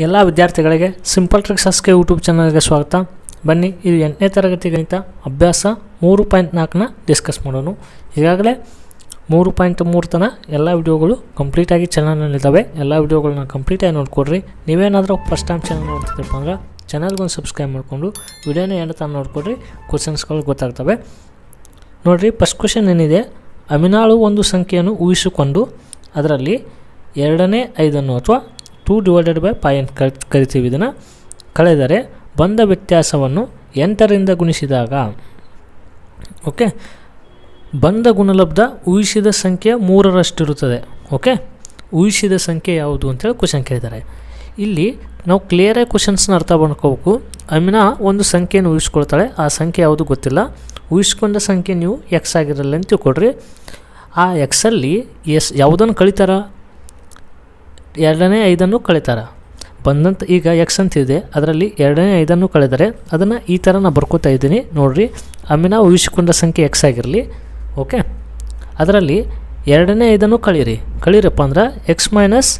ಎಲ್ಲ ವಿದ್ಯಾರ್ಥಿಗಳಿಗೆ simple tricks ಹಸ್ಕೆ YouTube ಚಾನಲ್ಗೆ ಸ್ವಾಗತ. ಬನ್ನಿ, ಇದು ಎಂಟನೇ ತರಗತಿ ಗಣಿತ ಅಭ್ಯಾಸ ಮೂರು ಪಾಯಿಂಟ್ ನಾಲ್ಕನ್ನ ಡಿಸ್ಕಸ್ ಮಾಡೋಣ. ಈಗಾಗಲೇ ಮೂರು ಪಾಯಿಂಟ್ ಮೂರು ತನ ಎಲ್ಲ ವಿಡಿಯೋಗಳು ಕಂಪ್ಲೀಟಾಗಿ ಚಾನಲ್ನಲ್ಲಿದ್ದಾವೆ ಎಲ್ಲ ವಿಡಿಯೋಗಳನ್ನ ಕಂಪ್ಲೀಟಾಗಿ ನೋಡ್ಕೊಡ್ರಿ. ನೀವೇನಾದರೂ ಫಸ್ಟ್ ಟೈಮ್ ಚಾನಲ್ ನೋಡ್ತಿದ್ದಪ್ಪ ಅಂದ್ರೆ ಚಾನಲ್ಗೊಂದು ಸಬ್ಸ್ಕ್ರೈಬ್ ಮಾಡಿಕೊಂಡು ವಿಡಿಯೋನ ಏನು ತಾನು ನೋಡ್ಕೊಡ್ರಿ. ಕ್ವಶನ್ಸ್ಗಳು ಗೊತ್ತಾಗ್ತವೆ. ನೋಡಿರಿ ಫಸ್ಟ್ ಕ್ವಶನ್ ಏನಿದೆ? ಅಮಿನಾಳು ಒಂದು ಸಂಖ್ಯೆಯನ್ನು ಊಹಿಸಿಕೊಂಡು ಅದರಲ್ಲಿ ಎರಡನೇ ಐದನ್ನು ಅಥವಾ ಟೂ ಡಿವೈಡೆಡ್ ಬೈ ಪೈ ಅಂತ ಕರ್ ಕರಿತೀವಿ ಇದನ್ನು ಕಳೆದರೆ ಬಂದ ವ್ಯತ್ಯಾಸವನ್ನು ಎಂಟರಿಂದ ಗುಣಿಸಿದಾಗ ಓಕೆ ಬಂದ ಗುಣಲಬ್ಧ ಊಹಿಸಿದ ಸಂಖ್ಯೆ ಮೂರರಷ್ಟಿರುತ್ತದೆ ಓಕೆ ಊಹಿಸಿದ ಸಂಖ್ಯೆ ಯಾವುದು ಅಂತೇಳಿ ಕ್ವಶನ್ ಕೇಳಿದ್ದಾರೆ. ಇಲ್ಲಿ ನಾವು ಕ್ಲಿಯರಾಗಿ ಕ್ವಶನ್ಸ್ನ ಅರ್ಥ ಮಾಡ್ಕೋಬೇಕು. ಅಮಿನ ಒಂದು ಸಂಖ್ಯೆಯನ್ನು ಊಹಿಸ್ಕೊಳ್ತಾಳೆ ಆ ಸಂಖ್ಯೆ ಯಾವುದು ಗೊತ್ತಿಲ್ಲ. ಊಹಿಸ್ಕೊಂಡ ಸಂಖ್ಯೆ ನೀವು ಎಕ್ಸ್ ಆಗಿರಲ್ಲ ಅಂತ ತಿಳ್ಕೊಡ್ರಿ ಆ ಎಕ್ಸಲ್ಲಿ ಎಸ್, ಯಾವುದನ್ನು ಕಳಿತಾರ? ಎರಡನೇ ಐದನ್ನು ಕಳೀತಾರೆ. ಬಂದಂಥ ಈಗ ಎಕ್ಸ್ ಅಂತಿದೆ ಅದರಲ್ಲಿ ಎರಡನೇ ಐದನ್ನು ಕಳೆದರೆ ಅದನ್ನು ಈ ಥರ ನಾನು ಬರ್ಕೋತಾ ಇದ್ದೀನಿ. ನೋಡಿರಿ ಆಮೇಲೆ ನಾವು ಉಹಿಸಿಕೊಂಡ ಸಂಖ್ಯೆ ಎಕ್ಸ್ ಆಗಿರಲಿ ಓಕೆ ಅದರಲ್ಲಿ ಎರಡನೇ ಐದನ್ನು ಕಳೀರಿ. ಕಳೀರಪ್ಪ ಅಂದ್ರೆ ಎಕ್ಸ್ ಮೈನಸ್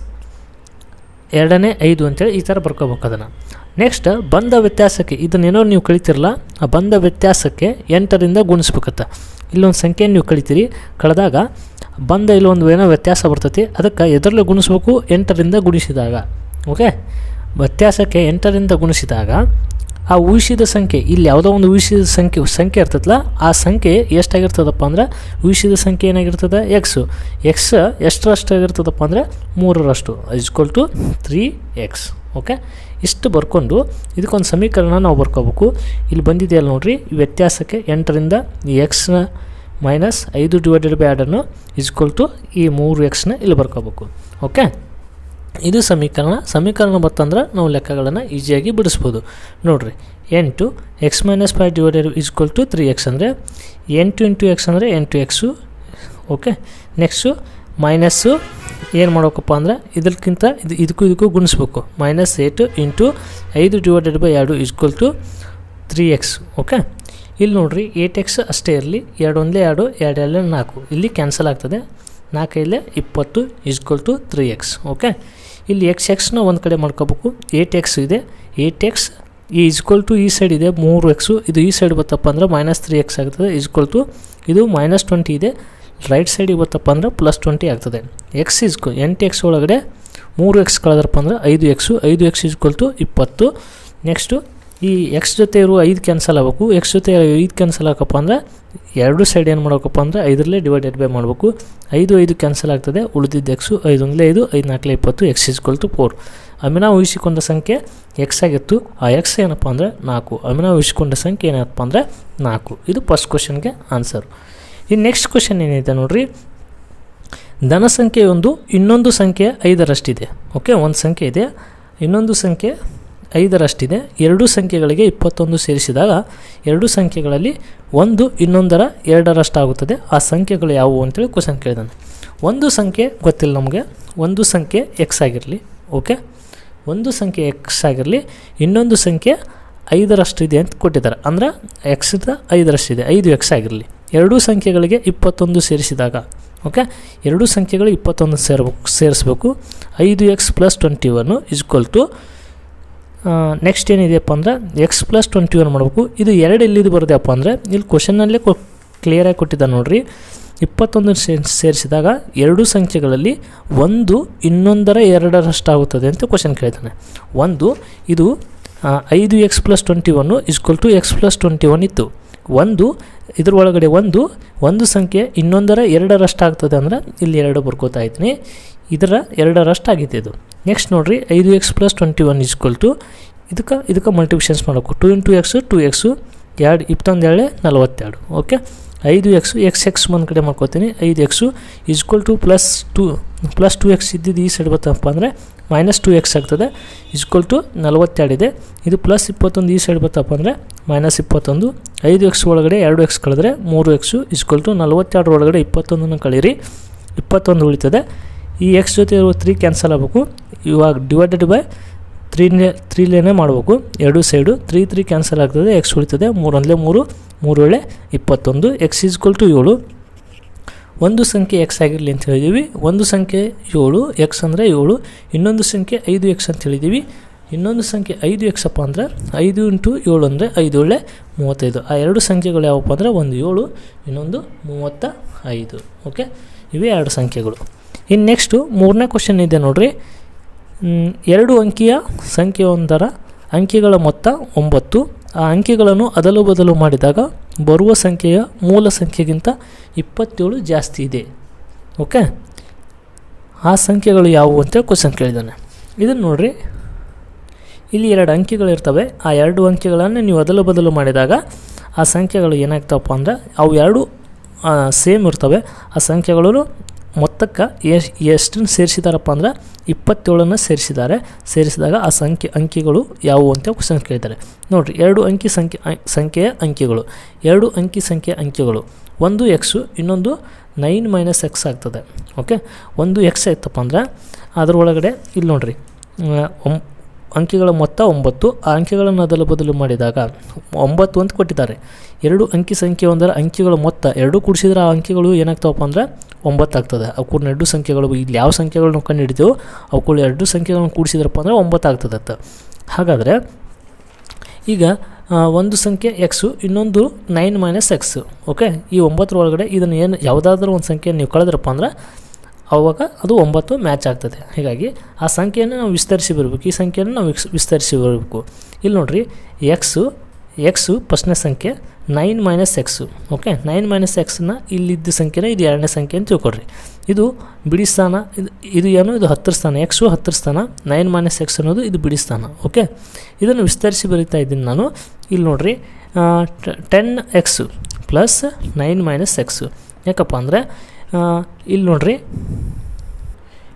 ಎರಡನೇ ಐದು ಅಂತೇಳಿ ಈ ಥರ ಬರ್ಕೋಬೇಕು ಅದನ್ನು. ನೆಕ್ಸ್ಟ್ ಬಂದ ವ್ಯತ್ಯಾಸಕ್ಕೆ ಇದನ್ನೇನೋ ನೀವು ಕಳಿತಿರಲ್ಲ ಆ ಬಂದ ವ್ಯತ್ಯಾಸಕ್ಕೆ ಎಂಟರಿಂದ ಗುಣಿಸ್ಬೇಕತ್ತ. ಇಲ್ಲೊಂದು ಸಂಖ್ಯೆ ನೀವು ಕಳಿತೀರಿ ಕಳೆದಾಗ ಬಂದ ಇಲ್ಲೊಂದು ಏನೋ ವ್ಯತ್ಯಾಸ ಬರ್ತೈತಿ, ಅದಕ್ಕೆ ಎದರಲ್ಲೇ ಗುಣಿಸ್ಬೇಕು, ಎಂಟರಿಂದ ಗುಣಿಸಿದಾಗ. ಓಕೆ ವ್ಯತ್ಯಾಸಕ್ಕೆ ಎಂಟರಿಂದ ಗುಣಿಸಿದಾಗ, ಆ ಊಹಿಸಿದ ಸಂಖ್ಯೆ, ಇಲ್ಲಿ ಯಾವುದೋ ಒಂದು ಊಹಿಸಿದ ಸಂಖ್ಯೆ ಸಂಖ್ಯೆ ಇರ್ತದಲ್ಲ ಆ ಸಂಖ್ಯೆ ಎಷ್ಟಾಗಿರ್ತದಪ್ಪ ಅಂದ್ರೆ ಊಹಿಸಿದ ಸಂಖ್ಯೆ ಏನಾಗಿರ್ತದೆ? ಎಕ್ಸು ಎಕ್ಸ್ ಎಷ್ಟರಷ್ಟಾಗಿರ್ತದಪ್ಪ ಅಂದರೆ, ಮೂರರಷ್ಟು equal to three X okay ಇಷ್ಟು ಬರ್ಕೊಂಡು ಇದಕ್ಕೊಂದು ಸಮೀಕರಣ ನಾವು ಬರ್ಕೋಬೇಕು. ಇಲ್ಲಿ ಬಂದಿದೆಯಲ್ಲ ನೋಡ್ರಿ, ಈ ವ್ಯತ್ಯಾಸಕ್ಕೆ ಎಂಟರಿಂದ ಈ ಎಕ್ಸ್ನ ಮೈನಸ್ ಐದು ಡಿವೈಡೆಡ್ ಬೈ ಎರಡನ್ನು ಇಸ್ಕೊಲ್ ಟು ಈ ಮೂರು ಎಕ್ಸ್ನ ಇಲ್ಲಿ ಬರ್ಕೋಬೇಕು. ಓಕೆ ಇದು ಸಮೀಕರಣ. ಸಮೀಕರಣ ಬರ್ತಂದ್ರೆ ನಾವು ಲೆಕ್ಕಗಳನ್ನು ಈಸಿಯಾಗಿ ಬಿಡಿಸ್ಬೋದು. ನೋಡಿರಿ, ಎಂಟು X minus five divided equal to three X ಅಂದರೆ ಎಂಟು ಇಂಟು ಎಕ್ಸ್ ಅಂದರೆ ಎಂಟು ಎಕ್ಸು ಓಕೆ ನೆಕ್ಸ್ಟು ಮೈನಸ್ಸು ಏನು ಮಾಡ್ಬೇಕಪ್ಪ ಅಂದ್ರೆ ಇದಕ್ಕಿಂತ ಇದು ಇದಕ್ಕೂ ಇದಕ್ಕೂ ಗುಣಿಸ್ಬೇಕು. ಮೈನಸ್ ಏಟು ಇಂಟು ಐದು ಡಿವೈಡೆಡ್ ಬೈ ಎರಡು equal to three X okay ಇಲ್ಲಿ ನೋಡಿರಿ ಏಟ್ ಎಕ್ಸ್ ಅಷ್ಟೇ ಇರಲಿ, ಎರಡು ಒಂದಲೇ ಎರಡು ಎರಡು ಎರಡು ನಾಲ್ಕು. ಇಲ್ಲಿ ಕ್ಯಾನ್ಸಲ್ ಆಗ್ತದೆ. ನಾಲ್ಕೈದಲೇ ಇಪ್ಪತ್ತು is equal to three x okay ಇಲ್ಲಿ ಎಕ್ಸ್ ಎಕ್ಸ್ನ ಒಂದು ಕಡೆ ಮಾಡ್ಕೋಬೇಕು. ಏಟ್ ಎಕ್ಸ್ ಇದೆ. ಏಟ್ ಎಕ್ಸ್ ಈ ಈಸ್ಕ್ವಲ್ ಟು ಈ ಸೈಡ್ ಇದೆ. ಮೂರು ಎಕ್ಸು ಇದು ಈ ಸೈಡ್ ಬತ್ತಪ್ಪ ಅಂದ್ರೆ ಮೈನಸ್ ತ್ರೀ ಎಕ್ಸ್ ಆಗ್ತದೆ. ಈಸ್ಕ್ವಲ್ ಟು ಇದು ಮೈನಸ್ ಟ್ವೆಂಟಿ ಇದೆ. ರೈಟ್ ಸೈಡಿಗೆ ಬತ್ತಪ್ಪ ಅಂದ್ರೆ ಪ್ಲಸ್ ಟ್ವೆಂಟಿ ಆಗ್ತದೆ. ಎಕ್ಸ್ ಇಸ್ಕು ಎಂಟು ಎಕ್ಸ್ ಒಳಗಡೆ ಮೂರು ಎಕ್ಸ್ ಕಳೆದ್ರಪ್ಪ ಅಂದ್ರೆ ಐದು ಎಕ್ಸು ಐದು ಎಕ್ಸ್ ಇಸ್ಕೊಳ್ತು ಇಪ್ಪತ್ತು. ನೆಕ್ಸ್ಟು ಈ ಎಕ್ಸ್ ಜೊತೆ ಇರುವ ಐದು ಕ್ಯಾನ್ಸಲ್ ಆಗಬೇಕು. ಎಕ್ಸ್ ಜೊತೆ ಐದು ಕ್ಯಾನ್ಸಲ್ ಆಗಪ್ಪ ಅಂದರೆ ಎರಡು ಸೈಡ್ ಏನು ಮಾಡಬೇಕಪ್ಪ ಅಂದರೆ ಐದರಲ್ಲೇ ಡಿವೈಡೆಡ್ ಬೈ ಮಾಡಬೇಕು. ಐದು ಐದು ಕ್ಯಾನ್ಸಲ್ ಆಗ್ತದೆ. ಉಳಿದಿದ್ದ ಎಕ್ಸು ಐದು ಒಂದಲೇ ಐದು ಐದು ನಾಲ್ಕಲೇ ಇಪ್ಪತ್ತು ಎಕ್ಸ್ ಇಸ್ಕೊಳ್ತು ಫೋರ್ ಅಮಿನ ಊಹಿಸಿಕೊಂಡ ಸಂಖ್ಯೆ ಎಕ್ಸ್ ಆಗಿತ್ತು. ಆ ಎಕ್ಸ್ ಏನಪ್ಪ ಅಂದರೆ ನಾಲ್ಕು. ಅಮಿನ ಊಹಿಸಿಕೊಂಡ ಸಂಖ್ಯೆ ಏನಪ್ಪ ಅಂದರೆ ನಾಲ್ಕು. ಇದು ಫಸ್ಟ್ ಕ್ವಶನ್ಗೆ ಆನ್ಸರು ಇನ್ನು ನೆಕ್ಸ್ಟ್ ಕ್ವಶನ್ ಏನಿದೆ ನೋಡಿರಿ? ಧನ ಸಂಖ್ಯೆ ಒಂದು, ಇನ್ನೊಂದು ಸಂಖ್ಯೆ ಐದರಷ್ಟಿದೆ. ಓಕೆ ಒಂದು ಸಂಖ್ಯೆ ಇದೆ, ಇನ್ನೊಂದು ಸಂಖ್ಯೆ ಐದರಷ್ಟಿದೆ. ಎರಡು ಸಂಖ್ಯೆಗಳಿಗೆ ಇಪ್ಪತ್ತೊಂದು ಸೇರಿಸಿದಾಗ ಎರಡು ಸಂಖ್ಯೆಗಳಲ್ಲಿ ಒಂದು, ಇನ್ನೊಂದರ ಎರಡರಷ್ಟಾಗುತ್ತದೆ. ಆ ಸಂಖ್ಯೆಗಳು ಯಾವುವು ಅಂತೇಳಿ ಕ್ವಶನ್ ಕೇಳಿದಾನೆ. ಒಂದು ಸಂಖ್ಯೆ ಗೊತ್ತಿಲ್ಲ ನಮಗೆ. ಒಂದು ಸಂಖ್ಯೆ ಎಕ್ಸ್ ಆಗಿರಲಿ ಓಕೆ ಒಂದು ಸಂಖ್ಯೆ ಎಕ್ಸ್ ಆಗಿರಲಿ, ಇನ್ನೊಂದು ಸಂಖ್ಯೆ ಐದರಷ್ಟಿದೆ ಅಂತ ಕೊಟ್ಟಿದ್ದಾರೆ. ಅಂದ್ರೆ ಎಕ್ಸ್ದ ಐದರಷ್ಟಿದೆ, ಐದು ಎಕ್ಸ್ ಆಗಿರಲಿ. ಎರಡೂ ಸಂಖ್ಯೆಗಳಿಗೆ ಇಪ್ಪತ್ತೊಂದು ಸೇರಿಸಿದಾಗ ಓಕೆ ಎರಡೂ ಸಂಖ್ಯೆಗಳು ಇಪ್ಪತ್ತೊಂದು ಸೇರ್ಬೇಕು ಸೇರಿಸ್ಬೇಕು. ಐದು X plus twenty one equal to next ಏನಿದೆಯಪ್ಪ ಅಂದ್ರೆ ಎಕ್ಸ್ ಪ್ಲಸ್ ಟ್ವೆಂಟಿ ಒನ್ ಮಾಡಬೇಕು. ಇದು ಎರಡು ಎಲ್ಲಿದು ಬರೋದಪ್ಪ ಅಂದರೆ, ಇಲ್ಲಿ ಕ್ವಶನ್ನಲ್ಲೇ ಕ್ಲಿಯರಾಗಿ ಕೊಟ್ಟಿದ್ದಾನೆ ನೋಡಿರಿ. ಇಪ್ಪತ್ತೊಂದು ಸೇರಿಸಿದಾಗ ಎರಡು ಸಂಖ್ಯೆಗಳಲ್ಲಿ ಒಂದು ಇನ್ನೊಂದರ ಎರಡರಷ್ಟಾಗುತ್ತದೆ ಅಂತ ಕ್ವಶನ್ ಕೇಳ್ತಾನೆ ಒಂದು, ಇದು ಐದು X plus twenty one equal to X plus twenty one ಇತ್ತು. ಒಂದು ಇದ್ರ ಒಳಗಡೆ ಒಂದು ಒಂದು ಸಂಖ್ಯೆ ಇನ್ನೊಂದರ ಎರಡರಷ್ಟಾಗ್ತದೆ ಅಂದ್ರೆ ಇಲ್ಲಿ ಎರಡು ಬರ್ಕೋತಾ ಇದ್ದೀನಿ. ಇದರ ಎರಡರಷ್ಟು ಆಗಿದೆ ಇದು. ನೆಕ್ಸ್ಟ್ ನೋಡಿರಿ, ಐದು X plus twenty one equal to ಇದಕ್ಕೆ ಇದಕ್ಕೆ ಮಲ್ಟಿಪ್ಲಿಷನ್ಸ್ ಮಾಡಬೇಕು. Two into X two X ಎರಡು ಇಪ್ಪತ್ತೊಂದು ಎರಡು ನಲವತ್ತೆರಡು. ಓಕೆ ಐದು ಎಕ್ಸು ಎಕ್ಸ್ ಎಕ್ಸ್ ಒಂದು ಕಡೆ ಮಾಡ್ಕೋತೀನಿ. ಐದು X equal to plus two plus two X ಇದ್ದಿದ್ದು ಈ ಸೈಡ್ ಬರ್ತಪ್ಪ ಅಂದರೆ ಮೈನಸ್ ಟು ಎಕ್ಸ್ ಆಗ್ತದೆ ಈಕ್ವಲ್ ಟು ನಲವತ್ತೆರಡು ಇದೆ. ಪ್ಲಸ್ ಇಪ್ಪತ್ತೊಂದು, ಈ ಸೈಡ್ ಬರ್ತಪ್ಪ ಅಂದರೆ ಮೈನಸ್ ಇಪ್ಪತ್ತೊಂದು. ಐದು ಎಕ್ಸ್ ಒಳಗಡೆ ಎರಡು ಎಕ್ಸ್ ಕಳೆದ್ರೆ ಮೂರು ಎಕ್ಸು ಈಸ್ಕ್ವಲ್ ಟು ನಲವತ್ತೆರಡು ಒಳಗಡೆ ಇಪ್ಪತ್ತೊಂದನ್ನು ಕಳೀರಿ ಇಪ್ಪತ್ತೊಂದು ಉಳಿತದೆ. ಈ ಎಕ್ಸ್ ಜೊತೆ ಇರುವ ತ್ರೀ ಕ್ಯಾನ್ಸಲ್ ಆಗಬೇಕು. ಇವಾಗ ಡಿವೈಡೆಡ್ ಬೈ ತ್ರೀನೇ ತ್ರೀಲೇನೇ ಮಾಡಬೇಕು. ಎರಡು ಸೈಡು ತ್ರೀ ತ್ರೀ ಕ್ಯಾನ್ಸಲ್ ಆಗ್ತದೆ. ಎಕ್ಸ್ ಉಳಿತದೆ. ಮೂರೊಂದಲೇ ಮೂರು ಮೂರು ವೇಳೆ ಇಪ್ಪತ್ತೊಂದು. ಎಕ್ಸ್ ಈಸ್ಕ್ವಲ್ ಟು ಏಳು. ಒಂದು ಸಂಖ್ಯೆ ಎಕ್ಸ್ ಆಗಿರಲಿ ಅಂತ ಹೇಳಿದ್ದೀವಿ ಒಂದು ಸಂಖ್ಯೆ ಏಳು ಎಕ್ಸ್ ಅಂದರೆ ಏಳು. ಇನ್ನೊಂದು ಸಂಖ್ಯೆ ಐದು ಎಕ್ಸ್ ಅಂತ ಹೇಳಿದ್ದೀವಿ ಇನ್ನೊಂದು ಸಂಖ್ಯೆ ಐದು ಎಕ್ಸ್ ಅಪ್ಪ ಅಂದರೆ ಐದು ಇಂಟು ಏಳು ಅಂದರೆ ಐದು. ಏಳೆ ಮೂವತ್ತೈದು. ಆ ಎರಡು ಸಂಖ್ಯೆಗಳು ಯಾವಪ್ಪ ಅಂದರೆ ಒಂದು ಏಳು, ಇನ್ನೊಂದು ಮೂವತ್ತ ಐದು. ಓಕೆ ಇವೇ ಎರಡು ಸಂಖ್ಯೆಗಳು. ಇನ್ನು ನೆಕ್ಸ್ಟು ಮೂರನೇ ಕ್ವಶನ್ ಇದೆ ನೋಡಿರಿ. ಎರಡು ಅಂಕಿಯ ಸಂಖ್ಯೆಯೊಂದರ ಅಂಕಿಗಳ ಮೊತ್ತ ಒಂಬತ್ತು. ಆ ಅಂಕಿಗಳನ್ನು ಅದಲು ಬದಲು ಮಾಡಿದಾಗ ಬರುವ ಸಂಖ್ಯೆಯ ಮೂಲ ಸಂಖ್ಯೆಗಿಂತ ಇಪ್ಪತ್ತೇಳು ಜಾಸ್ತಿ ಇದೆ. ಓಕೆ? ಆ ಸಂಖ್ಯೆಗಳು ಯಾವುವು ಅಂತ ಕ್ವಶನ್ ಕೇಳಿದ್ದಾನೆ. ಇದನ್ನು ನೋಡಿರಿ. ಇಲ್ಲಿ ಎರಡು ಅಂಕಿಗಳಿರ್ತವೆ ಆ ಎರಡು ಅಂಕಿಗಳನ್ನು ನೀವು ಅದಲು ಬದಲು ಮಾಡಿದಾಗ ಆ ಸಂಖ್ಯೆಗಳು ಏನಾಗ್ತವಪ್ಪ ಅಂದರೆ ಅವು ಎರಡು ಸೇಮ್ ಇರ್ತವೆ. ಆ ಸಂಖ್ಯೆಗಳು ಮೊತ್ತಕ್ಕೆ ಎಷ್ಟನ್ನು ಸೇರಿಸಿದಾರಪ್ಪ ಅಂದ್ರೆ ಇಪ್ಪತ್ತೇಳನ್ನು ಸೇರಿಸಿದ್ದಾರೆ. ಸೇರಿಸಿದಾಗ ಆ ಸಂಖ್ಯೆ, ಅಂಕಿಗಳು ಯಾವುವು ಅಂತ ಕ್ವಶನ್ ಕೇಳಿದ್ದಾರೆ ನೋಡಿರಿ, ಎರಡು ಅಂಕಿ ಸಂಖ್ಯೆ ಸಂಖ್ಯೆಯ ಅಂಕಿಗಳು. ಎರಡು ಅಂಕಿ ಸಂಖ್ಯೆಯ ಅಂಕಿಗಳು. ಒಂದು ಎಕ್ಸು ಇನ್ನೊಂದು ನೈನ್ ಮೈನಸ್ ಎಕ್ಸ್ ಆಗ್ತದೆ. ಓಕೆ ಒಂದು ಎಕ್ಸ್ ಆಯ್ತಪ್ಪ ಅಂದ್ರೆ ಅದರೊಳಗಡೆ ಇಲ್ಲಿ ನೋಡಿರಿ ಅಂಕಿಗಳ ಮೊತ್ತ ಒಂಬತ್ತು. ಆ ಅಂಕಿಗಳನ್ನು ಅದಲು ಬದಲು ಮಾಡಿದಾಗ ಒಂಬತ್ತು ಅಂತ ಕೊಟ್ಟಿದ್ದಾರೆ. ಎರಡು ಅಂಕಿ ಸಂಖ್ಯೆ ಒಂದರ ಅಂಕಿಗಳ ಮೊತ್ತ ಎರಡು ಕೂಡಿಸಿದ್ರೆ ಆ ಅಂಕಿಗಳು ಏನಾಗ್ತಾವಪ್ಪ ಅಂದ್ರೆ ಒಂಬತ್ತು ಆಗ್ತದೆ. ಅವಕ್ಕೂರ್ನ ಎರಡು ಸಂಖ್ಯೆಗಳು, ಇಲ್ಲಿ ಯಾವ ಸಂಖ್ಯೆಗಳನ್ನ ಕಂಡು ಹಿಡಿತೀವೋ ಅವಕ್ಕೂ ಎರಡು ಸಂಖ್ಯೆಗಳನ್ನು ಕೂಡಿಸಿದ್ರಪ್ಪ ಅಂದರೆ ಒಂಬತ್ತು ಆಗ್ತದೆ ಅಂತ. ಹಾಗಾದರೆ ಈಗ ಒಂದು ಸಂಖ್ಯೆ ಎಕ್ಸು ಇನ್ನೊಂದು ನೈನ್ ಮೈನಸ್ ಎಕ್ಸು ಓಕೆ ಈ ಒಂಬತ್ತರ ಒಳಗಡೆ ಇದನ್ನು ಏನು, ಯಾವುದಾದ್ರೂ ಒಂದು ಸಂಖ್ಯೆ ನೀವು ಕಳೆದ್ರಪ್ಪ ಅಂದ್ರೆ ಅವಾಗ ಅದು ಒಂಬತ್ತು ಮ್ಯಾಚ್ ಆಗ್ತದೆ. ಹೀಗಾಗಿ ಆ ಸಂಖ್ಯೆಯನ್ನು ನಾವು ವಿಸ್ತರಿಸಿ ಬರಬೇಕು. ಈ ಸಂಖ್ಯೆಯನ್ನು ನಾವು ವಿಸ್- ವಿಸ್ತರಿಸಿ ಬರಬೇಕು. ಇಲ್ಲಿ ನೋಡಿರಿ ಎಕ್ಸು ಎಕ್ಸು ಫಸ್ಟ್ನೇ ಸಂಖ್ಯೆ nine minus X, okay? Nine minus ಎಕ್ಸ್ನ ಇಲ್ಲಿದ್ದ ಸಂಖ್ಯೆನ ಇದು ಎರಡನೇ ಸಂಖ್ಯೆ ಅಂತ ತಿಳ್ಕೊಡ್ರಿ ಇದು ಬಿಡಿ ಸ್ಥಾನ, ಇದು ಇದು ಏನು? ಇದು ಹತ್ತರ ಸ್ಥಾನ. ಎಕ್ಸು ಹತ್ತರ ಸ್ಥಾನ, ನೈನ್ ಮೈನಸ್ ಎಕ್ಸ್ ಅನ್ನೋದು ಇದು ಬಿಡಿ ಸ್ಥಾನ, ಓಕೆ? ಇದನ್ನು ವಿಸ್ತರಿಸಿ ಬರೀತಾ ಇದ್ದೀನಿ ನಾನು. ಇಲ್ಲಿ ನೋಡಿರಿ ten X plus nine minus X, ಯಾಕಪ್ಪ ಅಂದರೆ ಇಲ್ಲಿ ನೋಡ್ರಿ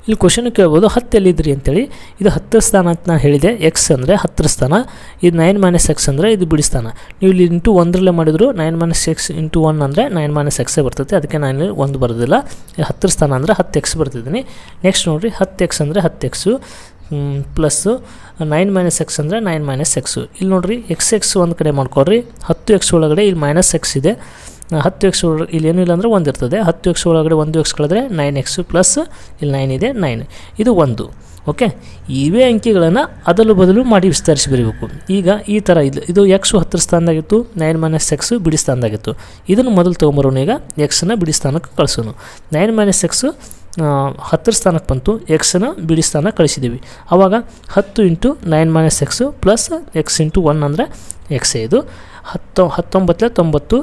ಇಲ್ಲಿ ಕ್ವಶನ್ ಕೇಳ್ಬೋದು, ಹತ್ತು ಎಲ್ಲಿದ್ರಿ ಅಂತೇಳಿ. ಇದು ಹತ್ತರ ಸ್ಥಾನ ಅಂತ ನಾನು ಹೇಳಿದೆ. ಎಕ್ಸ್ ಅಂದರೆ ಹತ್ತರ ಸ್ಥಾನ, ಇದು ನೈನ್ ಮೈನಸ್ ಎಕ್ಸ್ ಅಂದರೆ ಇದು ಬಿಡಿ ಸ್ಥಾನ. ನೀವು ಇಲ್ಲಿ ಇಂಟು ಒಂದರಲ್ಲೇ ಮಾಡಿದ್ರು nine minus X into one ಅಂದರೆ ನೈನ್ ಮೈನಸ್ ಎಕ್ಸೇ ಬರ್ತೈತೆ. ಅದಕ್ಕೆ ನಾನು ಒಂದು ಬರೋದಿಲ್ಲ. ಹತ್ತು ಹತ್ತರ ಸ್ಥಾನ ಅಂದರೆ ಹತ್ತು ಎಕ್ಸ್ ಬರ್ತಿದ್ದೀನಿ. ನೆಕ್ಸ್ಟ್ ನೋಡಿರಿ, ಹತ್ತು ಎಕ್ಸ್ ಅಂದರೆ ಹತ್ತು X plus nine minus X ಅಂದರೆ ನೈನ್ ಮೈನಸ್ ಎಕ್ಸು ಇಲ್ಲಿ ನೋಡಿರಿ ಎಕ್ಸ್ ಎಕ್ಸ್ ಒಂದು ಕಡೆ ಮಾಡ್ಕೊಳ್ರಿ ಹತ್ತು ಎಕ್ಸ್ ಒಳಗಡೆ ಇಲ್ಲಿ ಮೈನಸ್ ಎಕ್ಸ್ ಇದೆ. ಹತ್ತು ಎಕ್ಸ್ ಇಲ್ಲಿ ಏನೂ ಇಲ್ಲ ಅಂದರೆ ಒಂದು ಇರ್ತದೆ. ಹತ್ತು ಎಕ್ಸ್ ಒಳಗಡೆ ಒಂದು ಎಕ್ಸ್ ಕಳೆದ್ರೆ ನೈನ್ ಎಕ್ಸ್ ಪ್ಲಸ್ ಇಲ್ಲಿ ನೈನ್ ಇದೆ ನೈನ್ ಇದು ಒಂದು. ಓಕೆ ಇವೇ ಅಂಕಿಗಳನ್ನು ಅದಲು ಬದಲು ಮಾಡಿ ವಿಸ್ತರಿಸಿ ಬರೀಬೇಕು. ಈಗ ಈ ಥರ ಇದು ಇದು ಎಕ್ಸು ಹತ್ತಿರ ಸ್ಥಾನದಾಗಿತ್ತು ನೈನ್ ಮೈನಸ್ ಎಕ್ಸ್ ಬಿಡಿ ಸ್ಥಾನದಾಗಿತ್ತು. ಇದನ್ನು ಮೊದಲು ತೊಗೊಂಬರೋನು ಈಗ ಎಕ್ಸನ್ನು ಬಿಡಿ ಸ್ಥಾನಕ್ಕೆ ಕಳಿಸೋನು. ನೈನ್ ಮೈನಸ್ ಎಕ್ಸು ಹತ್ತರ ಸ್ಥಾನಕ್ಕೆ ಬಂತು. ಎಕ್ಸನ್ನು ಬಿಡಿ ಸ್ಥಾನ ಕಳಿಸಿದ್ದೀವಿ ಆವಾಗ ಹತ್ತು into nine minus X plus X into one ಅಂದರೆ ಎಕ್ಸೇ ಇದು. ಹತ್ತು, ಹತ್ತೊಂಬತ್ತಲೆ ತೊಂಬತ್ತು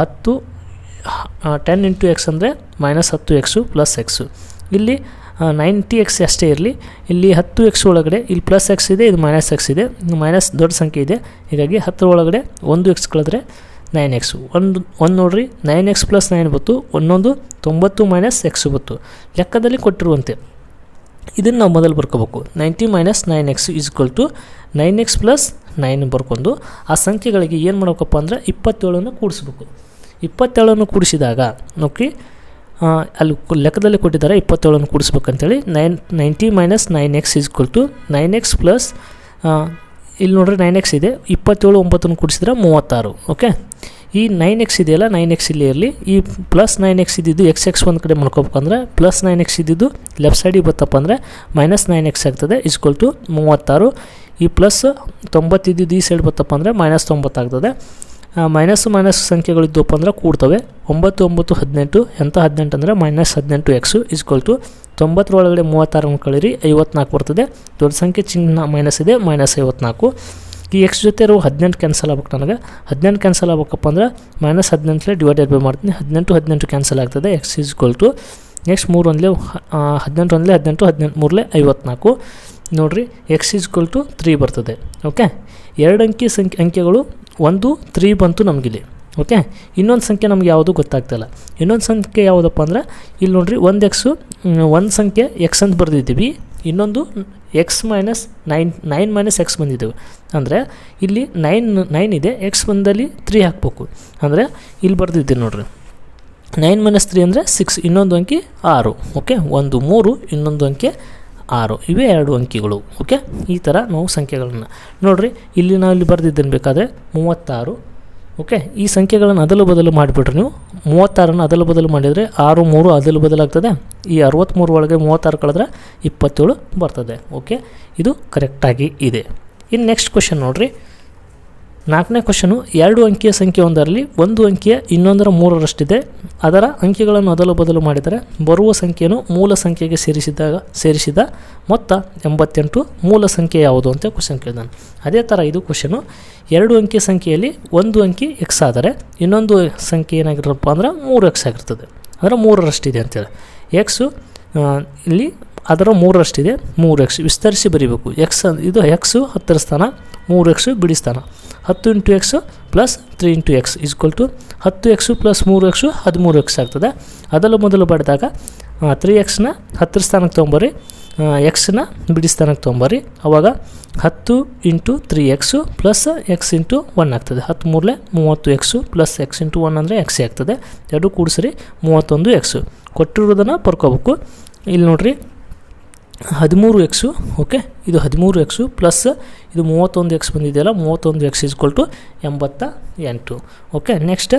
ಹತ್ತು ಟೆನ್ ಇಂಟು ಎಕ್ಸ್ ಅಂದರೆ ಮೈನಸ್ ಹತ್ತು ಎಕ್ಸು ಪ್ಲಸ್ ಎಕ್ಸು ಇಲ್ಲಿ ನೈಂಟಿ ಎಕ್ಸ್ ಅಷ್ಟೇ ಇರಲಿ. ಇಲ್ಲಿ ಹತ್ತು ಎಕ್ಸ್ ಒಳಗಡೆ, ಇಲ್ಲಿ ಪ್ಲಸ್ ಎಕ್ಸ್ ಇದೆ, ಇದು ಮೈನಸ್ ಎಕ್ಸ್ ಇದೆ. ಮೈನಸ್ ದೊಡ್ಡ ಸಂಖ್ಯೆ ಇದೆ. ಹೀಗಾಗಿ ಹತ್ತರ ಒಳಗಡೆ ಒಂದು ಎಕ್ಸ್ ಕಳೆದ್ರೆ ನೈನ್ ಎಕ್ಸು ಒಂದು ಒಂದು ನೋಡ್ರಿ ನೈನ್ ಎಕ್ಸ್ ಪ್ಲಸ್ ನೈನ್ ಬತ್ತು ಒಂದೊಂದು ತೊಂಬತ್ತು ಮೈನಸ್ ಎಕ್ಸು ಬತ್ತು ಲೆಕ್ಕದಲ್ಲಿ ಕೊಟ್ಟಿರುವಂತೆ. ಇದನ್ನು ನಾವು ಮೊದಲು ಬರ್ಕೋಬೇಕು. Ninety minus nine X equal to nine X plus nine ಬರ್ಕೊಂಡು ಆ ಸಂಖ್ಯೆಗಳಿಗೆ ಏನು ಮಾಡಬೇಕಪ್ಪ ಅಂದರೆ ಇಪ್ಪತ್ತೇಳನ್ನು ಕೂಡಿಸ್ಬೇಕು. ಇಪ್ಪತ್ತೇಳನ್ನು ಕೂಡಿಸಿದಾಗ ನೋಕಿ ಅಲ್ಲಿ ಲೆಕ್ಕದಲ್ಲಿ ಕೊಟ್ಟಿದ್ದಾರೆ ಇಪ್ಪತ್ತೇಳನ್ನು ಕೂಡಿಸ್ಬೇಕಂತೇಳಿ nine ninety minus nine X equal to nine X plus ಇಲ್ಲಿ ನೋಡ್ರಿ ನೈನ್ ಎಕ್ಸ್ ಇದೆ. ಇಪ್ಪತ್ತೇಳು, ಒಂಬತ್ತನ್ನು ಕೂಡಿಸಿದ್ರೆ ಮೂವತ್ತಾರು ಓಕೆ ಈ ನೈನ್ ಎಕ್ಸ್ ಇದೆಯಲ್ಲ ನೈನ್ ಎಕ್ಸ್ ಇಲ್ಲಿ ಇರಲಿ. ಈ ಪ್ಲಸ್ ನೈನ್ ಎಕ್ಸ್ ಇದ್ದಿದ್ದು ಎಕ್ಸ್ ಎಕ್ಸ್ ಒಂದು ಕಡೆ ಮಾಡ್ಕೋಬೇಕಂದ್ರೆ ಪ್ಲಸ್ ನೈನ್ ಎಕ್ಸ್ ಇದ್ದಿದ್ದು ಲೆಫ್ಟ್ ಸೈಡಿಗೆ ಬತ್ತಪ್ಪ ಅಂದರೆ ಮೈನಸ್ ನೈನ್ ಎಕ್ಸ್ ಆಗ್ತದೆ ಇಸ್ಕೊಲ್ ಟು ಮೂವತ್ತಾರು. ಈ ಪ್ಲಸ್ ತೊಂಬತ್ತಿದ್ದು ಈ ಸೈಡ್ ಬತ್ತಪ್ಪ ಅಂದರೆ ಮೈನಸ್ ತೊಂಬತ್ತಾಗ್ತದೆ ಮೈನಸ್ ಮೈನಸ್ ಸಂಖ್ಯೆಗಳಿದ್ದಪ್ಪ ಅಂದರೆ ಕೂಡ್ತವೆ. ಒಂಬತ್ತು ಒಂಬತ್ತು, ಹದಿನೆಂಟು ಎಂಥ ಹದಿನೆಂಟು ಅಂದರೆ ಮೈನಸ್ ಹದಿನೆಂಟು ಎಕ್ಸು ಇಸ್ಕೊಲ್ ಟು ತೊಂಬತ್ತರೊಳಗಡೆ ಮೂವತ್ತಾರು ಮೂವತ್ತಾರನ್ನು ಕಳೀರಿ, ಐವತ್ನಾಲ್ಕು ಬರ್ತದೆ. ದೊಡ್ಡ ಸಂಖ್ಯೆ ಚಿನ್ನ ಮೈನಸ್ ಇದೆ ಮೈನಸ್ ಐವತ್ನಾಲ್ಕು. ಈ ಎಕ್ಸ್ ಜೊತೆ ಇರೋ ಹದಿನೆಂಟು ಕ್ಯಾನ್ಸಲ್ ಆಗ್ಬೇಕು ನನಗೆ. ಹದಿನೆಂಟು ಕ್ಯಾನ್ಸಲ್ ಆಗ್ಬೇಕಪ್ಪ ಅಂದ್ರೆ ಮೈನಸ್ ಹದಿನೆಂಟಲೇ ಡಿವೈಡೆಡ್ ಬೈ ಮಾಡ್ತೀನಿ. ಹದಿನೆಂಟು ಹದಿನೆಂಟು ಕ್ಯಾನ್ಸಲ್ ಆಗ್ತದೆ. X is equal to next ಮೂರು ಒಂದಲೇ ಹದಿನೆಂಟು ಒಂದಲೇ, ಹದಿನೆಂಟು ಹದಿನೆಂಟು ಮೂರಲೇ ಐವತ್ನಾಲ್ಕು. ನೋಡಿರಿ x is equal to three ಬರ್ತದೆ. ಓಕೆ ಎರಡು ಅಂಕಿ ಸಂಖ್ಯೆ, ಅಂಕೆಗಳು ಒಂದು ತ್ರೀ ಬಂತು ನಮಗಿಲ್ಲಿ. ಓಕೆ ಇನ್ನೊಂದು ಸಂಖ್ಯೆ ನಮ್ಗೆ ಯಾವುದು ಗೊತ್ತಾಗ್ತಿಲ್ಲ ಇನ್ನೊಂದು ಸಂಖ್ಯೆ ಯಾವುದಪ್ಪ ಅಂದ್ರೆ, ಇಲ್ಲಿ ನೋಡ್ರಿ ಒಂದು ಎಕ್ಸು ಒಂದು ಸಂಖ್ಯೆ ಎಕ್ಸ್ ಅಂತ ಬರೆದಿದ್ದೀವಿ. ಇನ್ನೊಂದು x minus nine nine minus x ಬಂದಿದ್ದೆವು ಅಂದರೆ ಇಲ್ಲಿ ನೈನ್ ನೈನ್ ಇದೆ ಎಕ್ಸ್ ಬಂದಲ್ಲಿ ತ್ರೀ ಹಾಕ್ಬೇಕು. ಅಂದರೆ ಇಲ್ಲಿ ಬರೆದಿದ್ದೀನಿ ನೋಡ್ರಿ. ನೈನ್ ಮೈನಸ್ ತ್ರೀ ಅಂದರೆ ಸಿಕ್ಸ್ ಇನ್ನೊಂದು ಅಂಕಿ ಆರು ಓಕೆ ಒಂದು, ಮೂರು, ಇನ್ನೊಂದು ಅಂಕೆ ಆರು, ಇವೇ ಎರಡು ಅಂಕಿಗಳು ಓಕೆ ಈ ಥರ ನಾವು ಸಂಖ್ಯೆಗಳನ್ನು ನೋಡಿರಿ. ಇಲ್ಲಿ ನಾವು ಇಲ್ಲಿ ಬರೆದಿದ್ದೇನೆ ಬೇಕಾದರೆ ಮೂವತ್ತಾರು ಓಕೆ ಈ ಸಂಖ್ಯೆಗಳನ್ನು ಅದಲು ಬದಲು ಮಾಡಿಬಿಟ್ರೆ ನೀವು. ಮೂವತ್ತಾರನ್ನು ಅದಲು ಬದಲು ಮಾಡಿದರೆ ಆರು ಮೂರು ಅದಲು ಬದಲಾಗ್ತದೆ. ಈ ಅರವತ್ತ್ಮೂರು ಒಳಗೆ ಮೂವತ್ತಾರು ಕಳೆದ್ರೆ ಇಪ್ಪತ್ತೇಳು ಬರ್ತದೆ. ಓಕೆ ಇದು ಕರೆಕ್ಟಾಗಿ ಇದೆ. ಇನ್ನು ನೆಕ್ಸ್ಟ್ ಕ್ವೆಶನ್ ನೋಡಿರಿ. ನಾಲ್ಕನೇ ಕ್ವಶನು ಎರಡು ಅಂಕಿಯ ಸಂಖ್ಯೆ ಒಂದರಲ್ಲಿ ಒಂದು ಅಂಕಿಯ ಇನ್ನೊಂದರ ಮೂರರಷ್ಟಿದೆ. ಅದರ ಅಂಕಿಗಳನ್ನು ಅದಲು ಬದಲು ಮಾಡಿದರೆ ಬರುವ ಸಂಖ್ಯೆಯನ್ನು ಮೂಲ ಸಂಖ್ಯೆಗೆ ಸೇರಿಸಿದಾಗ ಸೇರಿಸಿದ ಮೊತ್ತ ಎಂಬತ್ತೆಂಟು ಮೂಲ ಸಂಖ್ಯೆ ಯಾವುದು ಅಂತ ಕ್ವಶನ್ ಕೇಳಿದಾನೆ. ಅದೇ ಥರ ಇದು ಕ್ವಶನು ಎರಡು ಅಂಕಿ ಸಂಖ್ಯೆಯಲ್ಲಿ ಒಂದು ಅಂಕಿ ಎಕ್ಸ್ ಆದರೆ ಇನ್ನೊಂದು ಸಂಖ್ಯೆ ಏನಾಗಿರಪ್ಪ ಅಂದ್ರೆ ಮೂರು ಎಕ್ಸ್ ಆಗಿರ್ತದೆ. ಅಂದರೆ ಮೂರರಷ್ಟಿದೆ ಅಂತೇಳಿ ಎಕ್ಸು ಇಲ್ಲಿ ಅದರ ಮೂರರಷ್ಟಿದೆ, ಮೂರು ಎಕ್ಸ್ ವಿಸ್ತರಿಸಿ ಬರೀಬೇಕು. ಎಕ್ಸ್ ಇದು ಎಕ್ಸು ಹತ್ತರ ಸ್ಥಾನ ಮೂರು ಎಕ್ಸು ಬಿಡಿ ಸ್ಥಾನ ಹತ್ತು into x plus three into x is equal to ಹತ್ತು ಎಕ್ಸು ಪ್ಲಸ್ ಮೂರು ಎಕ್ಸು ಹದಿಮೂರು ಎಕ್ಸ್ ಆಗ್ತದೆ. ಅದಲು ಮೊದಲು ಬಡಿದಾಗ ತ್ರೀ ಎಕ್ಸ್ನ ಹತ್ತರ ಸ್ಥಾನಕ್ಕೆ ತೊಗೊಂಬರ್ರಿ ಎಕ್ಸ್ನ ಬಿಡಿ ಸ್ಥಾನಕ್ಕೆ ತೊಗೊಂಬರ್ರಿ. ಅವಾಗ ಹತ್ತು into three x plus x into one ಆಗ್ತದೆ. ಹತ್ತು ಮೂರಲೆ ಮೂವತ್ತು x plus x into one ಅಂದರೆ ಎಕ್ಸ್ ಆಗ್ತದೆ. ಎರಡು ಕೂಡಿಸ್ರಿ ಮೂವತ್ತೊಂದು ಎಕ್ಸು. ಕೊಟ್ಟಿರೋದನ್ನು ಬರ್ಕೋಬೇಕು ಇಲ್ಲಿ ನೋಡ್ರಿ ಹದಿಮೂರು ಎಕ್ಸು ಓಕೆ ಇದು ಹದಿಮೂರು ಎಕ್ಸು ಪ್ಲಸ್ ಇದು ಮೂವತ್ತೊಂದು ಎಕ್ಸ್ ಬಂದಿದೆಯಲ್ಲ, ಮೂವತ್ತೊಂದು ಎಕ್ಸ್ ಇಸ್ಕೊಲ್ ಟು ಎಂಬತ್ತ ಎಂಟು ಓಕೆ ನೆಕ್ಸ್ಟ್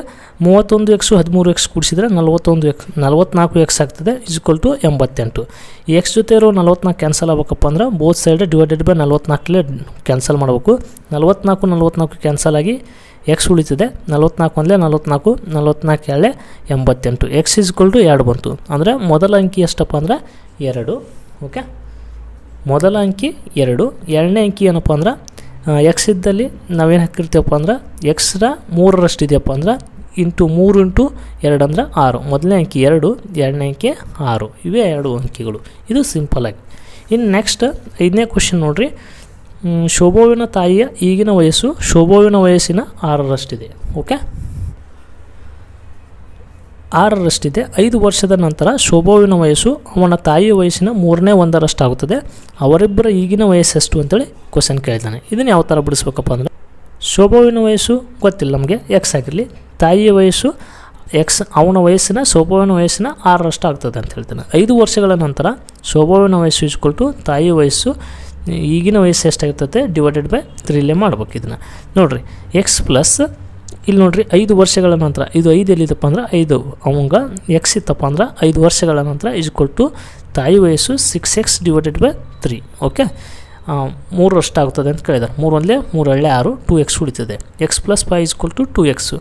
ಮೂವತ್ತೊಂದು ಎಕ್ಸು ಹದಿಮೂರು ಎಕ್ಸ್ ಕೂಡಿಸಿದ್ರೆ ನಲ್ವತ್ತೊಂದು ಎಕ್ಸ್ ನಲ್ವತ್ನಾಲ್ಕು ಎಕ್ಸ್ ಆಗ್ತದೆ ಇಸ್ಕೊಲ್ ಟು ಎಂಬತ್ತೆಂಟು. ಈ ಎಕ್ಸ್ ಜೊತೆ ಇರೋ ನಲ್ವತ್ನಾಲ್ಕು ಕ್ಯಾನ್ಸಲ್ ಆಗಬೇಕಪ್ಪ ಅಂದ್ರೆ ಬೋತ್ ಸೈಡ್ ಡಿವೈಡೆಡ್ ಬೈ ನಲ್ವತ್ನಾಲ್ಕಲೇ ಕ್ಯಾನ್ಸಲ್ ಮಾಡಬೇಕು. ನಲ್ವತ್ನಾಲ್ಕು ನಲ್ವತ್ನಾಲ್ಕು ಕ್ಯಾನ್ಸಲ್ ಆಗಿ ಎಕ್ಸ್ ಉಳಿತದೆ, ನಲ್ವತ್ನಾಲ್ಕು ಒಂದಲೇ ನಲ್ವತ್ನಾಲ್ಕು ನಲ್ವತ್ನಾಲ್ಕು ಎರಡೇ ಎಂಬತ್ತೆಂಟು. ಎಕ್ಸ್ ಇಸ್ಕೊಲ್ ಟು ಎರಡು ಬಂತು. ಅಂದರೆ ಮೊದಲ ಅಂಕಿ ಎಷ್ಟಪ್ಪ ಅಂದರೆ ಎರಡು. ಓಕೆ? ಮೊದಲ ಅಂಕಿ ಎರಡು. ಎರಡನೇ ಅಂಕಿ ಏನಪ್ಪ ಅಂದ್ರೆ ಎಕ್ಸ್ ಇದ್ದಲ್ಲಿ ನಾವೇನು ಹಾಕಿರ್ತೀವಪ್ಪ ಅಂದ್ರೆ ಎಕ್ಸ್ರ ಮೂರರಷ್ಟು ಇದೆಯಪ್ಪ ಅಂದ್ರೆ, ಇಂಟು ಮೂರು ಇಂಟು ಎರಡು ಅಂದ್ರೆ ಆರು. ಮೊದಲನೇ ಅಂಕಿ ಎರಡು, ಎರಡನೇ ಅಂಕಿ ಆರು. ಇವೇ ಎರಡು ಅಂಕಿಗಳು. ಇದು ಸಿಂಪಲ್ಲಾಗಿ ಇನ್ನು ನೆಕ್ಸ್ಟ್ ಐದನೇ ಕ್ವಶನ್ ನೋಡಿರಿ. ಶೋಭೋವಿನ ತಾಯಿಯ ಈಗಿನ ವಯಸ್ಸು ಶೋಭೋವಿನ ವಯಸ್ಸಿನ ಆರರಷ್ಟಿದೆ. ಓಕೆ? ಆರರಷ್ಟಿದೆ. ಐದು ವರ್ಷದ ನಂತರ ಶೋಭಾವಿನ ವಯಸ್ಸು ಅವನ ತಾಯಿಯ ವಯಸ್ಸಿನ ಮೂರನೇ ಒಂದರಷ್ಟಾಗುತ್ತದೆ. ಅವರಿಬ್ಬರ ಈಗಿನ ವಯಸ್ಸೆಷ್ಟು ಅಂತೇಳಿ ಕ್ವಶನ್ ಕೇಳಿದ್ದಾನೆ. ಇದನ್ನು ಯಾವ ಥರ ಬಿಡಿಸ್ಬೇಕಪ್ಪ ಅಂದರೆ, ಶೋಭಾವಿನ ವಯಸ್ಸು ಗೊತ್ತಿಲ್ಲ ನಮಗೆ ಎಕ್ಸ್ ಆಗಿರಲಿ. ತಾಯಿಯ ವಯಸ್ಸು ಎಕ್ಸ್ ಅವನ ವಯಸ್ಸಿನ, ಶೋಭಾವಿನ ವಯಸ್ಸಿನ ಆರರಷ್ಟು ಆಗ್ತದೆ ಅಂತ ಹೇಳ್ತಾನೆ. ಐದು ವರ್ಷಗಳ ನಂತರ ಶೋಭಾವಿನ ವಯಸ್ಸು ಇಸ್ಕೊಟ್ಟು ತಾಯಿಯ ವಯಸ್ಸು, ಈಗಿನ ವಯಸ್ಸು ಎಷ್ಟಾಗಿರ್ತದೆ ಡಿವೈಡೆಡ್ ಬೈ ತ್ರೀಲೇ ಮಾಡ್ಬೇಕು ಇದನ್ನು. ನೋಡಿರಿ ಎಕ್ಸ್ ಪ್ಲಸ್ ಇಲ್ಲಿ ನೋಡ್ರಿ, ಐದು ವರ್ಷಗಳ ನಂತರ, ಇದು ಐದು ಎಲ್ಲಿದಪ್ಪ ಅಂದ್ರೆ, ಐದು, ಅವಂಗ ಎಕ್ಸ್ ಇತ್ತಪ್ಪ ಅಂದ್ರೆ, ಐದು ವರ್ಷಗಳ ನಂತರ ಇಸ್ಕೊಲ್ ಟು ತಾಯಿ ವಯಸ್ಸು six x divided by three okay ಮೂರು ಆಗ್ತದೆ ಅಂತ ಕೇಳಿದ್ದಾರೆ ಮೂರು ಒಂದೇ ಮೂರು ಹಳ್ಳೆ ಆರು ಟೂ ಎಕ್ಸ್ ಉಳಿತದೆ. X plus five is equal to two x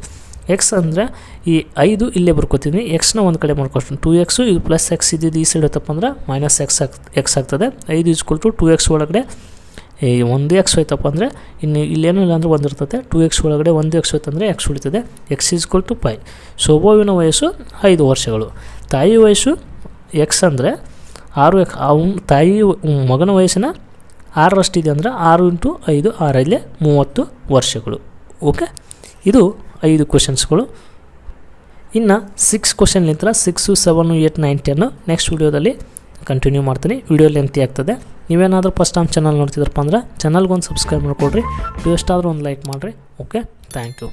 x ಅಂದರೆ ಈ ಐದು ಇಲ್ಲೇ ಬರ್ಕೋತೀನಿ ಎಕ್ಸ್ನ ಒಂದು ಕಡೆ ಮಾಡ್ಕೊಳ್ತೀನಿ. ಟೂ ಎಕ್ಸು ಇದು ಪ್ಲಸ್ ಎಕ್ಸ್ ಇದ್ದಿದ್ದು ಈ ಸೈಡ್ ಇತ್ತಪ್ಪ ಅಂದ್ರೆ ಮೈನಸ್ ಎಕ್ಸ್ ಎಕ್ಸ್ ಆಗ್ತದೆ. ಐದು ಇಸ್ಕೊಲ್ ಟು ಟೂ ಎಕ್ಸ್ ಒಳಗಡೆ ಈ ಒಂದು ಎಕ್ಸ್ ಹೋಯ್ತಪ್ಪ ಅಂದರೆ ಇನ್ನು ಇಲ್ಲೇನೂ ಇಲ್ಲ ಅಂದರೆ ಒಂದು ಇರ್ತದೆ ಟು ಎಕ್ಸ್ ಒಳಗಡೆ ಒಂದು ಎಕ್ಸ್ ಹೋಯ್ತಂದರೆ ಎಕ್ಸ್ ಉಳಿತದೆ. X is equal to five ಸೊಬೋವಿನ ವಯಸ್ಸು ಐದು ವರ್ಷಗಳು. ತಾಯಿ ವಯಸ್ಸು ಎಕ್ಸ್ ಅಂದರೆ ಆರು ಎಕ್ ತಾಯಿ ಮಗನ ವಯಸ್ಸಿನ ಆರರಷ್ಟಿದೆ ಅಂದರೆ ಆರು ಇಂಟು ಐದು ಆರಲ್ಲೇ ಮೂವತ್ತು ವರ್ಷಗಳು. ಓಕೆ ಇದು ಐದು ಕ್ವಶನ್ಸ್ಗಳು ಇನ್ನು six ಕ್ವಶನ್ಲಿಂತ six seven eight nine ten next ವೀಡಿಯೋದಲ್ಲಿ ಕಂಟಿನ್ಯೂ ಮಾಡ್ತೀನಿ. ವೀಡಿಯೋ ಲೆಂತಿ ಆಗ್ತದೆ. ನೀವೇನಾದರೂ ಫಸ್ಟ್ ಟೈಮ್ ಚಾನಲ್ ನೋಡ್ತಿದ್ರಪ್ಪ ಅಂದ್ರೆ ಚಾನಲ್ಗೊಂದು ಸಬ್ಸ್ಕ್ರೈಬ್ ಮಾಡ್ಕೊಡ್ರಿ. ಇಷ್ಟ ಆದರೂ ಒಂದು ಲೈಕ್ ಮಾಡಿರಿ. Okay thank you